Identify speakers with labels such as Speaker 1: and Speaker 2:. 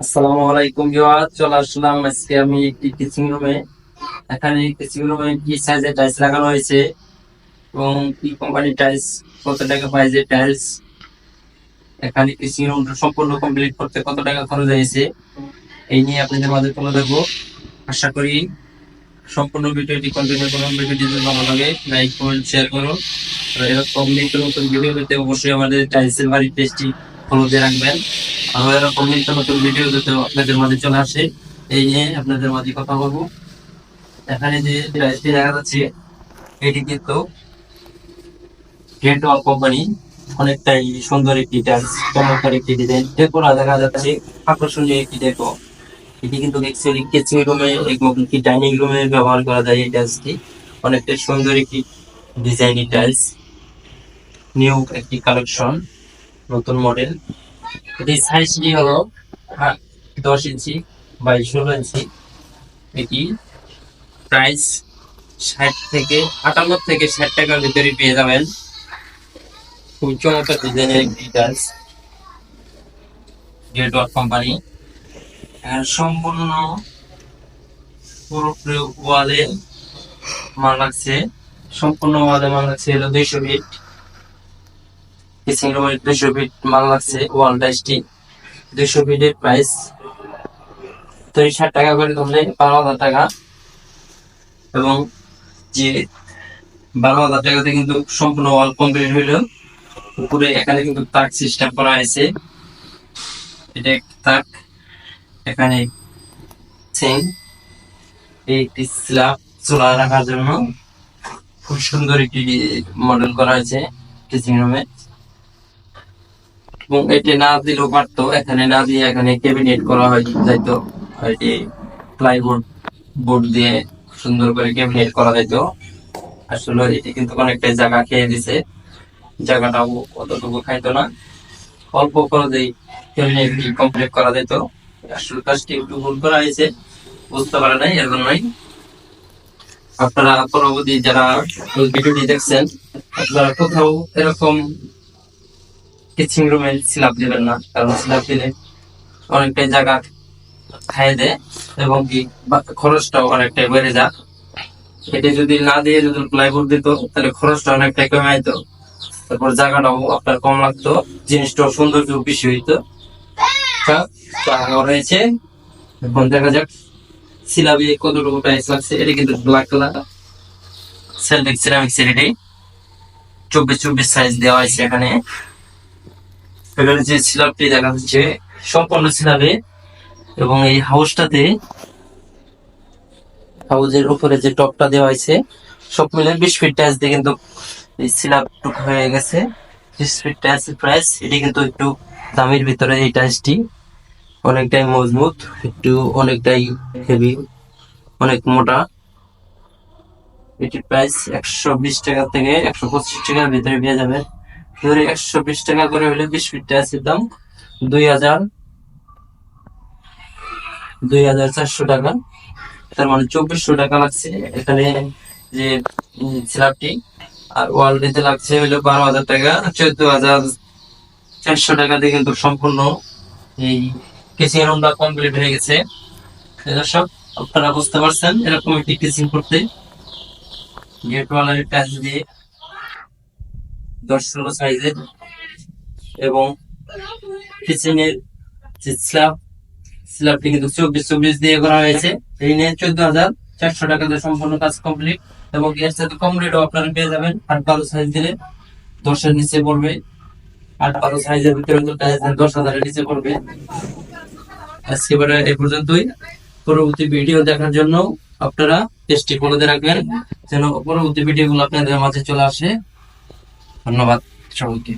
Speaker 1: আসসালামু আলাইকুম ভিউয়ার আসলাম আজকে আমি একটি টিচিং রুমে এখানে টিচিং রুমে কি সাইজের টাইলস লাগানো হয়েছে এবং কি টাইলস কত টাকা টাইলস এখানে টিচিং রুমটা সম্পূর্ণ কমপ্লিট করতে কত টাকা খরচ হয়েছে, এই নিয়ে আপনাদের মাঝে তুলে দেবো আশা করি সম্পূর্ণ ভিডিওটি কন্টিনিউ করুন, ভিডিওটি ভালো লাগে লাইক কমেন্ট শেয়ার করুন। এরকম নতুন ভিডিও পেতে অবশ্যই আমাদের টাইলসের বাড়ির পেজটি ফলো দিয়ে রাখবেন। আরও এরকম নিত্য নতুন ভিডিও যাতে আপনাদের মাঝে চলে আসে, এই নিয়ে আপনাদের মাঝে কথা বলব। এখানে যে টাইলসটি দেখা যাচ্ছে এটি কিন্তু ওয়াল কোম্পানি অনেকটাই সুন্দর একটি টাইলস চমৎকার একটি ডিজাইন ডেকোরা দেখা যাচ্ছে আকর্ষণীয় একটি ডেকো এটি কিন্তু অ্যাকচুয়ালি কিচেন রুমে এবং কি ডাইনিং রুমে ব্যবহার করা যায় এই টাইলসটি অনেকটা সুন্দর একটি ডিজাইন টাইলস নিউ একটি কালেকশন নতুন মডেল এটির সাইজটি হলো আ- দশ ইঞ্চি বাই ষোলো ইঞ্চি। এটি প্রাইস ষাট থেকে থেকে ষাট টাকার ভিতরে খুব ডিজাইনের কোম্পানি সম্পূর্ণ পুরোপুরি ওয়ালে মাল লাগছে। সম্পূর্ণ ওয়ালে মাল লাগছে হলো দুইশো ফিট কিচিং রুমের দুইশো ফিট মাল লাগছে ওয়াল টাইসটি দুইশো ফিটের প্রাইস দুই ষাট টাকা করে ধরলে বারো হাজার টাকা এবং যে বারো হাজার টাকাতে কিন্তু সম্পূর্ণ ওয়াল কমপ্লিট হইল। উপরে এখানে কিন্তু তাক সিস্টেম করা হয়েছে। এটা একটি তাক, এখানে চেন একটি স্ল্যাব চোলা রাখার জন্য। খুব সুন্দর একটি মডেল করা হয়েছে টিচিং রুমে এবং এটি না দিলেও পারতো। এখানে না দিয়ে এখানে ক্যাবিনেট করা হয়, যাইতো। এটি প্লাইবোর্ড বোর্ড দিয়ে সুন্দর করে ক্যাবিনেট করা যাইতো। আসলে এটি কিন্তু অনেকটাই জায়গা খেয়ে দিছে। জায়গাটাও অতটুকু খাইতো না। অল্প খরচেই ক্যাবিনেটটি কমপ্লিট করা যেত আসলে কাজটি একটু ভুল করা হয়েছে, বুঝতে পারে নাই এর জন্যই আপনারা পরবর্তী যারা ভিডিওটি দেখছেন, আপনারা কোথাও এরকম কিচিং রুমে স্ল্যাব দিবেন না, কারণ স্ল্যাব দিলে অনেকটাই জায়গা খাইয়ে দেয় এবং কি খরচটাও অনেকটাই বেড়ে যায়। এটি যদি না দিয়ে যদি প্লাইবোর্ড দিত, তাহলে খরচটা অনেকটাই কমে যেত তারপর জায়গাটাও আপনার কম লাগতো, জিনিসটাও সৌন্দর্য বেশি হইতো। তা রয়েছে। এখন দেখা যাক সিলাবি কতটুকু প্রাইস লাগছে, এটা কিন্তু ব্ল্যাক কালার সেলফিক সিরামিক এটি। চব্বিশ চব্বিশ সাইজ দেওয়া হয়েছে এখানে। এখানে যে স্ল্যাবটি দেখা যাচ্ছে সম্পূর্ণ স্ল্যাবে এবং এই হাউসটাতে হাউসের উপরে যে টপটা দেওয়া হয়েছে, সব মিলে বিশ ফিট টাইলস দিয়ে কিন্তু এই স্ল্যাব টুক হয়ে গেছে। বিশ ফিট টাইলসের প্রাইস এটি কিন্তু একটু দামের ভিতরে এই টাইলসটি অনেকটাই মজবুত, একটু অনেকটাই হেভি অনেক মোটা। এটির প্রাইস একশো বিশ টাকা থেকে একশো পঁচিশ টাকার ভিতরে পেয়ে যাবে ধরে একশো বিশ টাকা করে হলে ফিট টাইলসের দাম দুই হাজার দুই হাজার চারশো টাকা। তার মানে চব্বিশশো টাকা লাগছে এখানে যে স্ল্যাবটি আর ওয়াল দিতে লাগছে হলো বারো হাজার টাকা, চোদ্দ হাজার চারশো টাকা দিয়ে কিন্তু সম্পূর্ণ এই কিচিং রুমটা কমপ্লিট হয়ে গেছে। দর্শক, আপনারা বুঝতে পারছেন এরকম একটি কিচিং করতে। গেট ওয়ালের কাজ দিয়ে দশ ষোলো সাইজের এবং কিচিং এর যে স্ল্যাব স্ল্যাবটি কিন্তু চব্বিশ চব্বিশ দিয়ে করা হয়েছে। এই নিয়ে চোদ্দ হাজার চারশো টাকা টাকাতে সম্পূর্ণ কাজ কমপ্লিট এবং এর সাথে কমপ্লিটও আপনারা পেয়ে যাবেন। আট বারো সাইজ দিলে দশের নিচে পড়বে। আট বারো সাইজের ভিতরে দশ হাজারের নিচে পড়বে। আজকে এ পর্যন্তই। পরবর্তী ভিডিও দেখার জন্য আপনারা পেজটি ফলোতে রাখবেন, যেন পরবর্তী ভিডিওগুলো আপনাদের মাঝে চলে আসে। ধন্যবাদ সবাইকে।